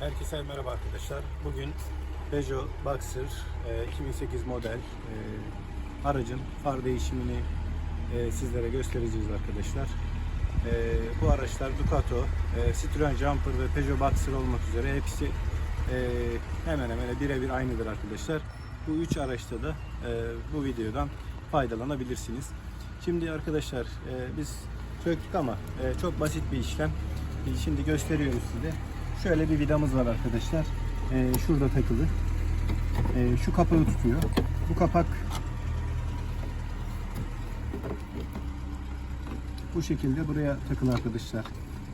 Herkese merhaba arkadaşlar. Bugün Peugeot Boxer e, 2008 model e, aracın far değişimini e, sizlere göstereceğiz arkadaşlar. E, bu araçlar Ducato, e, Citroen Jumper ve Peugeot Boxer olmak üzere hepsi e, hemen hemen birebir aynıdır arkadaşlar. Bu üç araçta da e, bu videodan faydalanabilirsiniz. Şimdi arkadaşlar e, biz söktük ama e, çok basit bir işlem. E, Şimdi gösteriyoruz size. Şöyle bir vidamız var arkadaşlar. E, şurada takılı. E, şu kapağı tutuyor. Bu kapak bu şekilde buraya takılı arkadaşlar.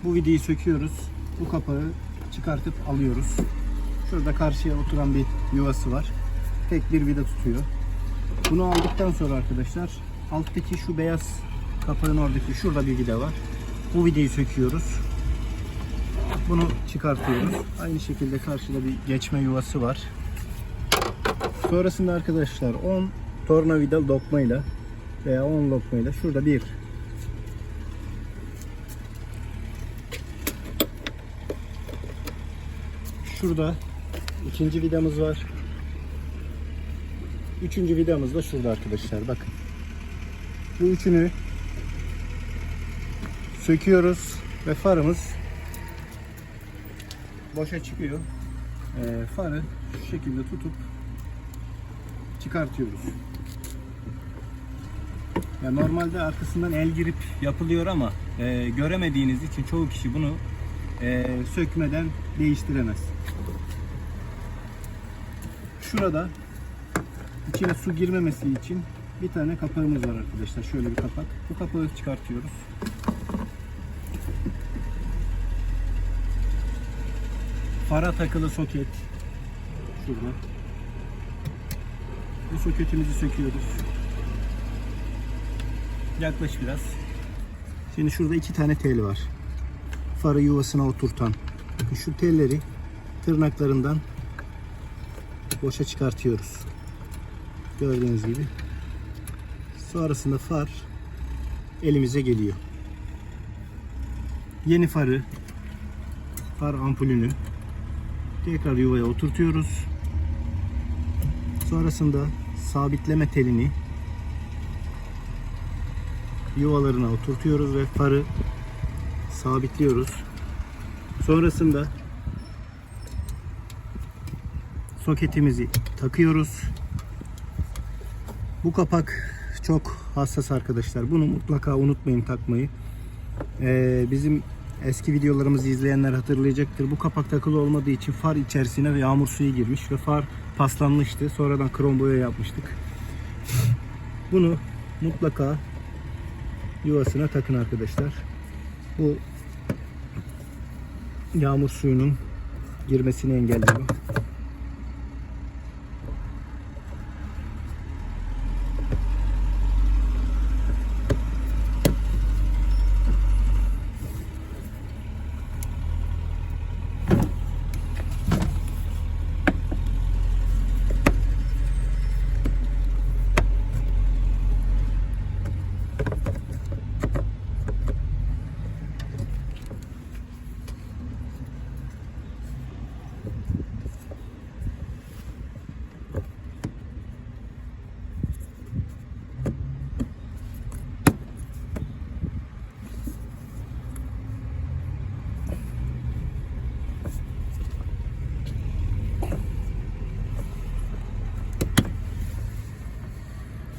Bu vidayı söküyoruz. Bu kapağı çıkartıp alıyoruz. Şurada karşıya oturan bir yuvası var. Tek bir vida tutuyor. Bunu aldıktan sonra arkadaşlar alttaki şu beyaz kapağın oradaki şurada bir vida var. Bu vidayı söküyoruz. Bunu çıkartıyoruz. Aynı şekilde karşıda bir geçme yuvası var. Sonrasında arkadaşlar 10 tornavida dokmayla veya 10 lokmayla şurada bir Şurada ikinci vidamız var. Üçüncü vidamız da şurada arkadaşlar. Bakın. Bu üçünü söküyoruz ve farımız boşa çıkıyor. Ee, farı şu şekilde tutup çıkartıyoruz. Ya normalde arkasından el girip yapılıyor ama e, göremediğiniz için çoğu kişi bunu e, sökmeden değiştiremez. Şurada içine su girmemesi için bir tane kapağımız var arkadaşlar. Şöyle bir kapak. Bu kapağı çıkartıyoruz. Fara takılı soket. Şurada. Bu soketimizi söküyoruz. Yaklaş biraz. Şimdi şurada iki tane tel var. Farı yuvasına oturtan. Şu telleri tırnaklarından boşa çıkartıyoruz. Gördüğünüz gibi. Sonrasında far elimize geliyor. Yeni farı far ampulünü tekrar yuvaya oturtuyoruz. Sonrasında sabitleme telini yuvalarına oturtuyoruz ve farı sabitliyoruz. Sonrasında soketimizi takıyoruz. Bu kapak çok hassas arkadaşlar. Bunu mutlaka unutmayın takmayı. Ee, bizim eski videolarımızı izleyenler hatırlayacaktır. Bu kapak takılı olmadığı için far içerisine yağmur suyu girmiş ve far paslanmıştı. Sonradan krom boya yapmıştık. Bunu mutlaka yuvasına takın arkadaşlar. Bu yağmur suyunun girmesini engelliyor.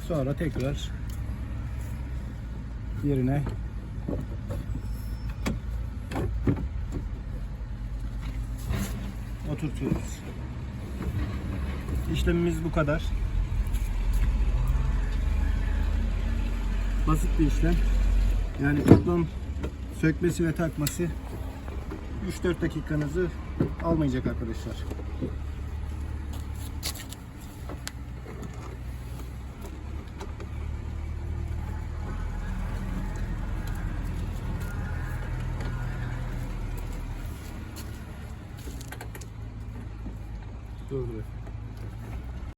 Sonra tekrar yerine oturtuyoruz. İşlemimiz bu kadar. Basit bir işlem. Yani toplam sökmesi ve takması 3-4 dakikanızı almayacak arkadaşlar. 对不对？